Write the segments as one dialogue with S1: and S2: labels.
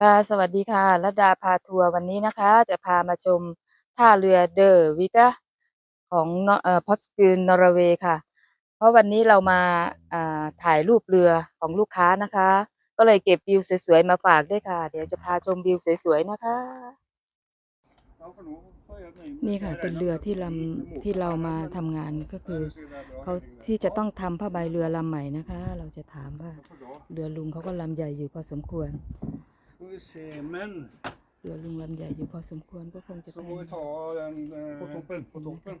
S1: ค่ะสวัสดีค่ะรัดาพาทัวร์วันนี้นะคะ จะพามาชมท่าเรือเดอร์วิกะของเอ่อพอสกินนอร์เวย์ค่ะ เพราะวันนี้เรามาอ่าถ่ายรูปเรือของลูกค้านะคะ ก็เลยเก็บวิวสวยๆมาฝากด้วยค่ะ เดี๋ยวจะพาชมวิวสวยๆนะคะ นี่ค่ะเป็นเรือที่ลำที่เรามาทำงานก็คือเขาที่จะต้องทำผ้าใบเรือลำใหม่นะคะ เราจะถามว่าเรือลุงเขาก็ลำใหญ่อยู่พอสมควร
S2: Skal vi se, men
S1: เรือลุงลำใหญ่อยู่พอสมควรก็คงจะ
S2: så
S1: เป็น
S2: må vi ta den eh, på toppen. På toppen.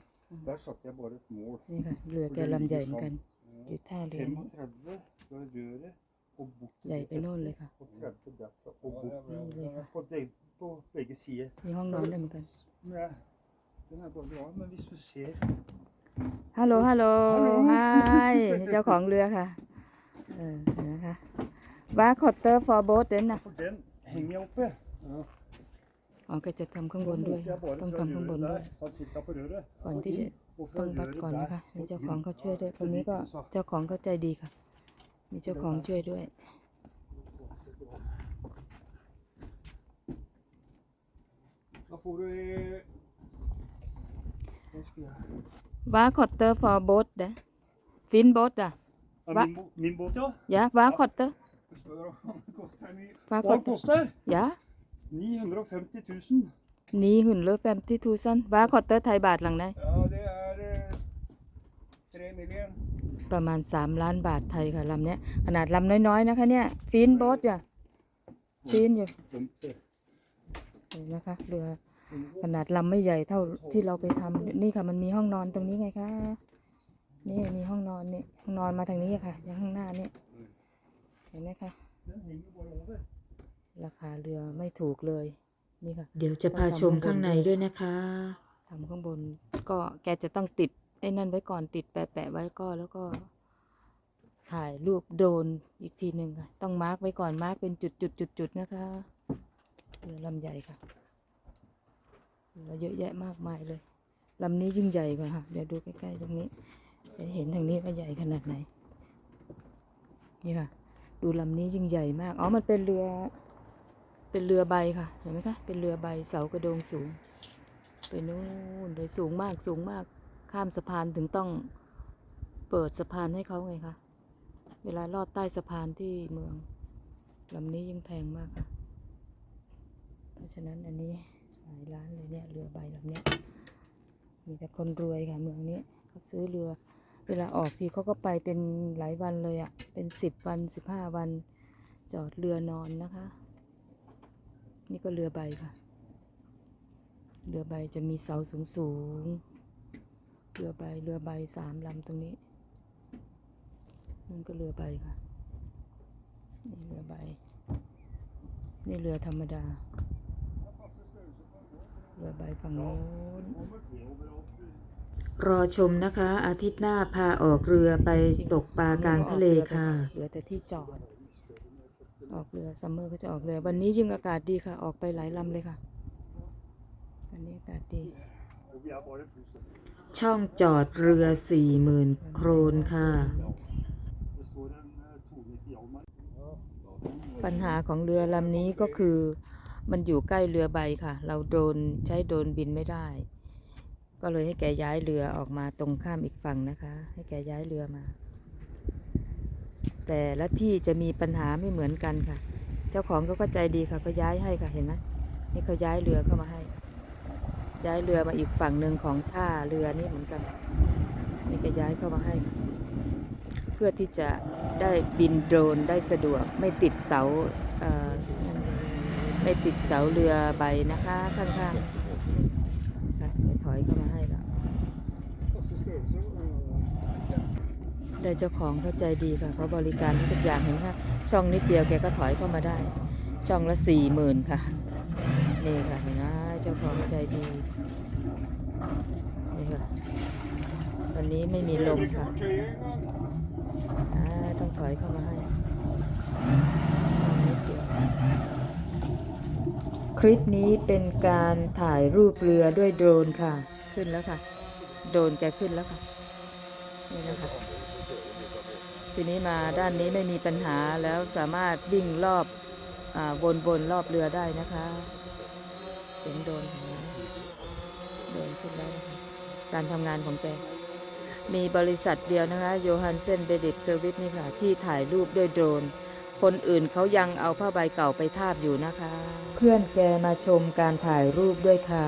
S2: Der satte jeg bare et mål.
S1: นี่ค่ะเรือแกลำใหญ่เหมือนกัน อยู่ท่าเรือนี้
S2: 35 fra røret og bort til
S1: ใหญ่ไปโน่นเลยค่ะ
S2: og 30 derfra og bort.
S1: Nydelig, ja.
S2: På, begge, på begge sider.
S1: มีห้องนอนด้วยเหมือนกัน
S2: Men jeg- den er bare bra, men hvis du ser
S1: ฮัลโหลฮัลโหล
S2: ฮัลโหล
S1: ฮายเจ้าของเรือค่ะ เออเห็นะคะ ว่าคอตเตอร์ฟอร์โบ๊ทเด่นนะ
S2: For den henger oppe. Ja.
S1: อ๋อก็จะทำข้างบน
S2: Så
S1: ด้วย
S2: målte jeg bare
S1: ต้อง
S2: fra
S1: ทำข้างบน
S2: røret
S1: ด้วย
S2: der, sånn cirka på røret.
S1: ก่อน
S2: og
S1: ที่จะ
S2: inn, og fra
S1: ต้องวัด
S2: røret
S1: ก่อน
S2: der
S1: นะคะมี
S2: og
S1: เจ้าของ
S2: inn.
S1: เขาช่วยด้วยตรงนี้ก็
S2: Til Lykkelsa.
S1: เจ้าของเขาใจดีค่ะ มีเจ้าของช่วยด้วย
S2: Da får du i- Hva skal jeg
S1: ว่าคอตเตอร์ฟอร์โบ๊ทนะฟินโบ๊ทอะ
S2: Ja,
S1: Hva?
S2: min, bo- min båt, ja.
S1: ยะว่าคอตเตอร์
S2: Jeg spør om den koster mye.
S1: Hva
S2: Hva den koster?
S1: ยะ
S2: 950 000.
S1: นี่หุ่นเลือแฟมที่ทูซันว่าคอตเตอร์ไทยบาทหลังไหน
S2: Ja, det er eh, 3 millioner.
S1: ประมาณ 3 ล้านบาทไทยค่ะลำเนี้ย ขนาดลำน้อยๆนะคะเนี่ย ฟินโบ๊ทจ้ะฟินอยู่
S2: Den ser-
S1: เห็นนะคะเรือขนาดลำไม่ใหญ่เท่าที่เราไปทำนี่ค่ะ มันมีห้องนอนตรงนี้ไงคะนี่มีห้องนอนนี่ห้องนอนมาทางนี้ค่ะยังข้างหน้านี่เห็นไหมคะ
S2: Den henger bare over.
S1: ราคาเรือไม่ถูกเลยนี่ค่ะ
S3: เดี๋ยวจะพาชมข้างในด้วยนะคะ
S1: ทำข้างบนก็แกจะต้องติดไอ้นั่นไว้ก่อนติดแปะๆไว้ก็แล้วก็ ถ่ายรูปโดรนอีกทีหนึ่งค่ะ ต้องมาร์กไว้ก่อนมาร์กเป็นจุดจุดจุดจุดๆๆๆนะคะเรือลำใหญ่ค่ะเรือเยอะแยะมากมายเลยลำนี้ยิ่งใหญ่กว่าค่ะเดี๋ยวดูใกล้ๆตรงนี้จะเห็นทางนี้ว่าใหญ่ขนาดไหน นี่ค่ะ ดูลำนี้ยิ่งใหญ่มาก อ๋อ มันเป็นเรือ เป็นเรือใบค่ะ เห็นไหมคะ เป็นเรือใบ เสากระโดงสูง ไปนู่นเลยสูงมาก สูงมาก ข้ามสะพานถึงต้องเปิดสะพานให้เขาไงคะ เวลาลอดใต้สะพานที่เมืองลำนี้ยิ่งแพงมากค่ะ เพราะฉะนั้นอันนี้หลายล้านเลยเนี่ย เรือใบลำนี้ มีแต่คนรวยค่ะ เมืองนี้เขาซื้อเรือ เวลาออกทีเขาก็ไปเป็นหลายวันเลยอะ่ะ เป็นสิบวันสิบห้าวัน จอดเรือนอนนะคะ นี่ก็เรือใบค่ะ เรือใบจะมีเสาสูงสูงๆเรือใบเรือใบสามลำตรงนี้นั่นก็เรือใบค่ะ นี่เรือใบ นี่เรือธรรมดา เรือใบฝั่งโน้น
S3: รอชมนะคะ อาทิตย์หน้าพาออกเรือไปตกปลากลางทะเลค่ะ
S1: เหลือแต่ที่จอด ออกเรือซัมเมอร์ก็จะออกเรือ วันนี้ยิ่งอากาศดีค่ะ ออกไปหลายลำเลยค่ะ วันนี้อากาศดี
S2: Og vi er bare pluss.
S3: ช่องจอดเรือสี่หมื่นโครนค่ะ
S2: Det står en eh, 290 Hjalmar.
S1: ปัญหาของเรือลำนี้ก็คือ มันอยู่ใกล้เรือใบค่ะ เราโดรนใช้โดรนบินไม่ได้ ก็เลยให้แกย้ายเรือออกมาตรงข้ามอีกฝั่งนะคะ ให้แกย้ายเรือมา แต่ละที่จะมีปัญหาไม่เหมือนกันค่ะ เจ้าของเขาก็ใจดีค่ะเขาย้ายให้ค่ะเห็นไหมนี่เขาย้ายเรือเข้ามาให้ ย้ายเรือมาอีกฝั่งหนึ่งของท่าเรือนี่เหมือนกันนี่ก็ย้ายเข้ามาให้ เพื่อที่จะได้บินโดรนได้สะดวกไม่ติดเสาเอ่อไม่ติดเสาเรือใบนะคะ ข้างๆถอยเข้ามาให้แล้ว
S2: Passe størrelse. eh,
S1: ได้เจ้าของเข้าใจดีค่ะเขาบริการทุกอย่างเห็นค่ะ ช่องนิดเดียวแกก็ถอยเข้ามาได้ ช่องละสี่หมื่นค่ะ นี่ค่ะเห็นไหมเจ้าของใจดีนี่ค่ะวันนี้ไม่มีลมค่ะอ่าต้องถอยเข้ามาให้ช่องนิดเดียวคลิปนี้เป็นการถ่ายรูปเรือด้วยโดรนค่ะ ขึ้นแล้วค่ะ โดรนแกขึ้นแล้วค่ะ นี่นะคะ ทีนี้มาด้านนี้ไม่มีปัญหาแล้วสามารถวิ่งรอบอวนวนรอบเรือได้นะคะเสียงโดรนของเราโดรนขึ้นแล้วนะคะการทำงานของแกมีบริษัทเดียวนะคะโยฮันเซนเบดิตเซอร์วิสนี่ค่ะ ที่ถ่ายรูปด้วยโดรน คนอื่นเขายังเอาผ้าใบเก่าไปทาบอยู่นะคะ เพื่อนแกมาชมการถ่ายรูปด้วยค่ะ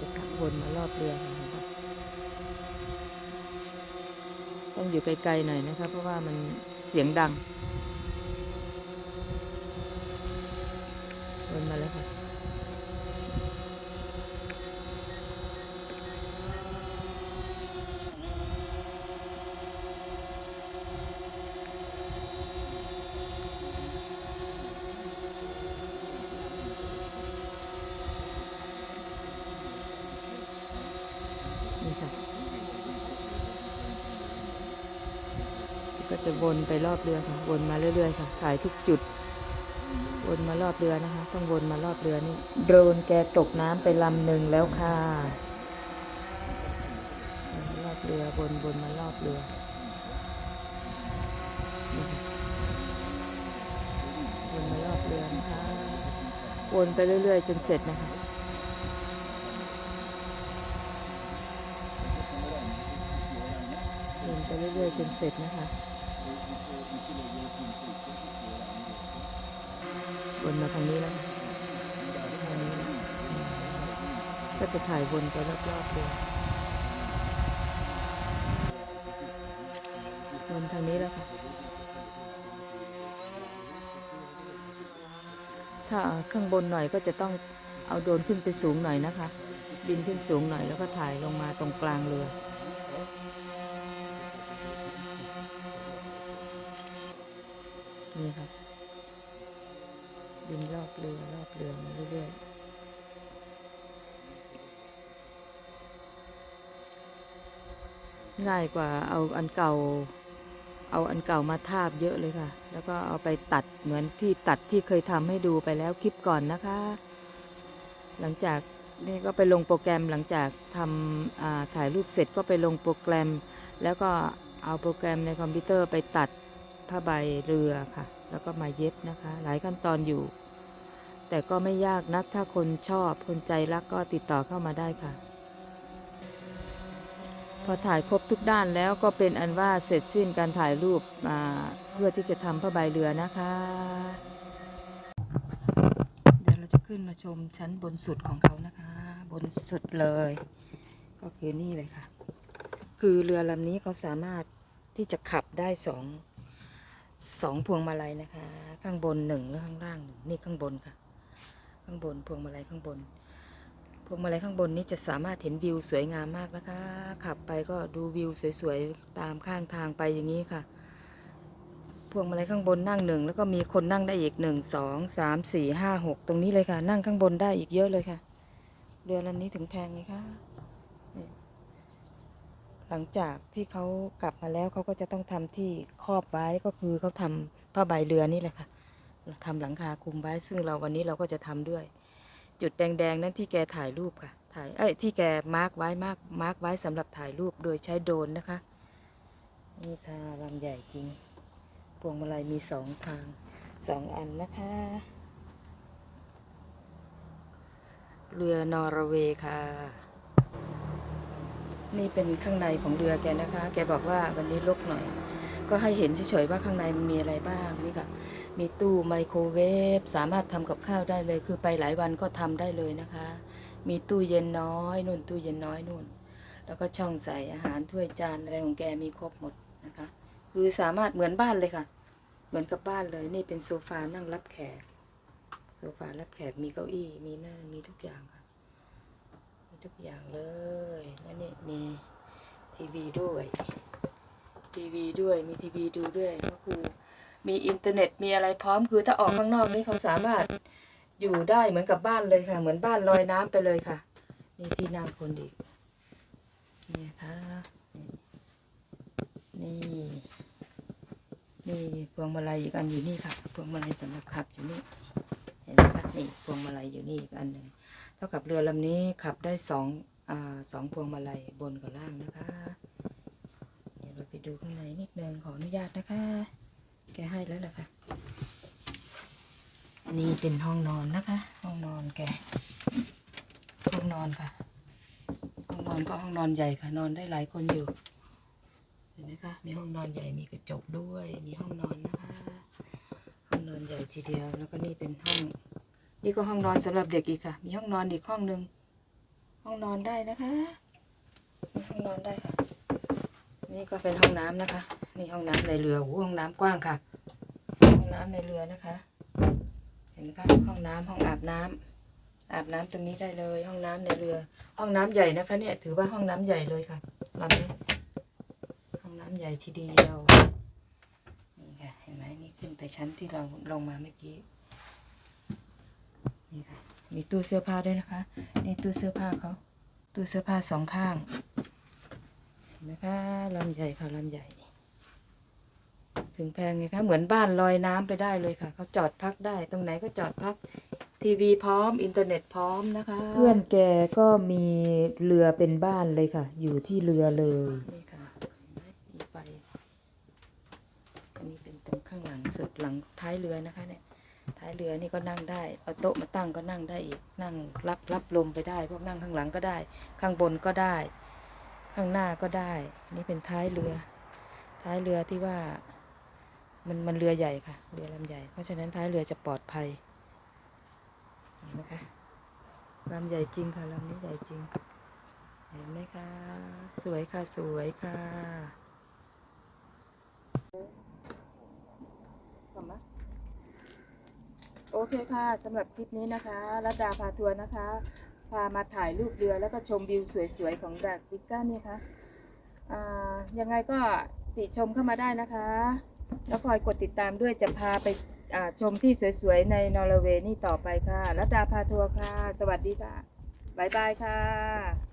S1: จะขับวนมารอบเรือนะคะต้องอยู่ไกลๆหน่อยนะคะเพราะว่ามันเสียงดัง วนมาแล้วค่ะ นี่ค่ะ ก็ จะวนไปรอบเรือค่ะ วนมาเรื่อยๆค่ะ ถ่ายทุกจุด วนมารอบเรือนะคะ ต้องวนมารอบเรือนี่ โดรนแกตกน้ำไปลำหนึ่งแล้วค่ะวนรอบเรือวนวนมารอบเรือวนมารอบเรือนะคะ วนไปเรื่อยๆ จนเสร็จนะคะวนไปเรื่อยๆจนเสร็จนะคะ วนมาทางนี้แล้วก็จะถ่ายวนไปรอบๆเลยวนทางนี้แล้วค่ะ ถ้าข้างบนหน่อยก็จะต้องเอาโดรนขึ้นไปสูงหน่อยนะคะ บินขึ้นสูงหน่อยแล้วก็ถ่ายลงมาตรงกลางเรือ ง่ายกว่าเอาอันเก่า เอาอันเก่ามาทาบเยอะเลยค่ะ แล้วก็เอาไปตัดเหมือนที่ตัดที่เคยทำให้ดูไปแล้วคลิปก่อนนะคะ หลังจากนี่ก็ไปลงโปรแกรมหลังจากทำถ่ายรูปเสร็จก็ไปลงโปรแกรม แล้วก็เอาโปรแกรมในคอมพิวเตอร์ไปตัดผ้าใบเรือค่ะ แล้วก็มาเย็บนะคะ หลายขั้นตอนอยู่ แต่ก็ไม่ยากนักถ้าคนชอบคนใจรักก็ติดต่อเข้ามาได้ค่ะ พอถ่ายครบทุกด้านแล้วก็เป็นอันว่าเสร็จสิ้นการถ่ายรูปเพื่อที่จะทำผ้าใบเรือนะคะ เดี๋ยวเราจะขึ้นมาชมชั้นบนสุดของเขานะคะ บนสุดเลย ก็คือนี่เลยค่ะ คือเรือลำนี้เขาสามารถที่จะขับได้สองสองพวงมาลัยนะคะ ข้างบนหนึ่งแล้วข้างล่างหนึ่งนี่ข้างบนค่ะ ข้างบนพวงมาลัยข้างบน พวงมาลัยข้างบนนี้จะสามารถเห็นวิวสวยงามมากนะคะ ขับไปก็ดูวิวสวยๆ ตามข้างทางไปอย่างนี้ค่ะ พวงมาลัยข้างบนนั่งหนึ่งแล้วก็มีคนนั่งได้อีกหนึ่งสองสามสี่ห้าหกตรงนี้เลยค่ะ นั่งข้างบนได้อีกเยอะเลยค่ะ เรือลำนี้ถึงแพงไงคะหลังจากที่เขากลับมาแล้วเขาก็จะต้องทำที่ครอบไว้ก็คือเขาทำผ้าใบเรือนี่แหละค่ะทำหลังคาคลุมไว้ซึ่งเราวันนี้เราก็จะทำด้วย จุดแดงๆ นั่นที่แกถ่ายรูปค่ะ ถ่าย เอ้ย ที่แกมาร์กไว้มาร์กมาร์กไว้สำหรับถ่ายรูปโดยใช้โดรนนะคะ นี่ค่ะลำใหญ่จริง พวงมาลัยมีสองทางสองอันนะคะ เรือนอร์เวย์ค่ะ นี่เป็นข้างในของเรือแกนะคะ แกบอกว่าวันนี้ลกหน่อย ก็ให้เห็นเฉยๆว่าข้างในมันมีอะไรบ้างนี่ค่ะ มีตู้ไมโครเวฟสามารถทำกับข้าวได้เลย คือไปหลายวันก็ทำได้เลยนะคะ มีตู้เย็นน้อยนู่นตู้เย็นน้อยนู่น แล้วก็ช่องใส่อาหารถ้วยจานอะไรของแกมีครบหมดนะคะ คือสามารถเหมือนบ้านเลยค่ะ เหมือนกับบ้านเลยนี่เป็นโซฟานั่งรับแขกโซฟารับแขกมีเก้าอี้มีนั่นมีทุกอย่างค่ะ ทุกอย่างเลยแล้วนี่มีทีวีด้วย ทีวีด้วยมีทีวีดูด้วยก็คือมีอินเทอร์เน็ตมีอะไรพร้อมคือถ้าออกข้างนอกนี่เขาสามารถอยู่ได้เหมือนกับบ้านเลยค่ะ เหมือนบ้านลอยน้ำไปเลยค่ะนี่ที่นั่งคนอีกนี่ค่ะนี่นี่พวงมาลัยอีกอันอยู่นี่ค่ะพวงมาลัยสำหรับขับอยู่นี่เห็นไหมคะนี่พวงมาลัยอยู่นี่อีกอันหนึ่ง ท่ากับเรือลำนี้ขับได้สองอสองพวงมาลัยบนกับล่างนะคะ เดี๋ยวเราไปดูข้างในนิดนึงขออนุญาตนะคะ แกให้แล้วแหละค่ะ นี่เป็นห้องนอนนะคะ ห้องนอนแก ห้องนอนค่ะ ห้องนอนก็ห้องนอนใหญ่ค่ะ นอนได้หลายคนอยู่ เห็นไหมคะ มีห้องนอนใหญ่ มีกระจกด้วย มีห้องนอนนะคะ ห้องนอนใหญ่ทีเดียว แล้วก็นี่เป็นห้อง นี่ก็ห้องนอนสำหรับเด็กอีกค่ะ มีห้องนอนอีกห้องหนึ่งห้องนอนได้นะคะมีห้องนอนได้ค่ะ นี่ก็เป็นห้องน้ำนะคะ นี่ห้องน้ำในเรือโอ้ห้องน้ำกว้างค่ะ ห้องน้ำในเรือนะคะ เห็นไหมคะห้องน้ำห้องอาบน้ำอาบน้ำตรงนี้ได้เลย ห้องน้ำในเรือ ห้องน้ำใหญ่นะคะ เนี่ยถือว่าห้องน้ำใหญ่เลยค่ะลำนี้ห้องน้ำใหญ่ทีเดียวนี่ค่ะเห็นไหมนี่ขึ้นไปชั้นที่เราลงมาเมื่อกี้ นี่ค่ะ มีตู้เสื้อผ้าด้วยนะคะนี่ตู้เสื้อผ้าเขา ตู้เสื้อผ้าสองข้างเห็นไหมคะลำใหญ่ค่ะลำใหญ่ ถึงแพงไงคะ เหมือนบ้านลอยน้ำไปได้เลยค่ะ เขาจอดพักได้ ตรงไหนก็จอดพัก ทีวีพร้อม อินเทอร์เน็ตพร้อมนะคะ
S3: เพื่อนแกก็มีเรือเป็นบ้านเลยค่ะ อยู่ที่เรือเลย
S1: นี่ค่ะเห็นไหมมีไฟอันนี้เป็นตรงข้างหลังสุดหลังท้ายเรือนะคะเนี่ย ท้ายเรือนี่ก็นั่งได้ เอาโต๊ะมาตั้งก็นั่งได้อีก นั่งรับรับลมไปได้ พวกนั่งข้างหลังก็ได้ ข้างบนก็ได้ ข้างหน้าก็ได้ นี่เป็นท้ายเรือ ท้ายเรือที่ว่า มันมันเรือใหญ่ค่ะ เรือลำใหญ่ เพราะฉะนั้นท้ายเรือจะปลอดภัยเห็นไหมคะลำใหญ่จริงค่ะลำนี้ใหญ่จริง เห็นไหมคะ สวยค่ะ สวยค่ะ โอเคค่ะสำหรับคลิปนี้นะคะรัดาพาทัวร์นะคะ พามาถ่ายรูปเรือแล้วก็ชมวิวสวยๆของดักบิก้านี่ค่ะอ่ายังไงก็ติชมเข้ามาได้นะคะ แล้วคอยกดติดตามด้วยจะพาไปาชมที่สวยๆในนอร์เวย์นี่ต่อไปค่ะรัดาพาทัวร์ค่ะ สวัสดีค่ะ บ๊ายบายค่ะ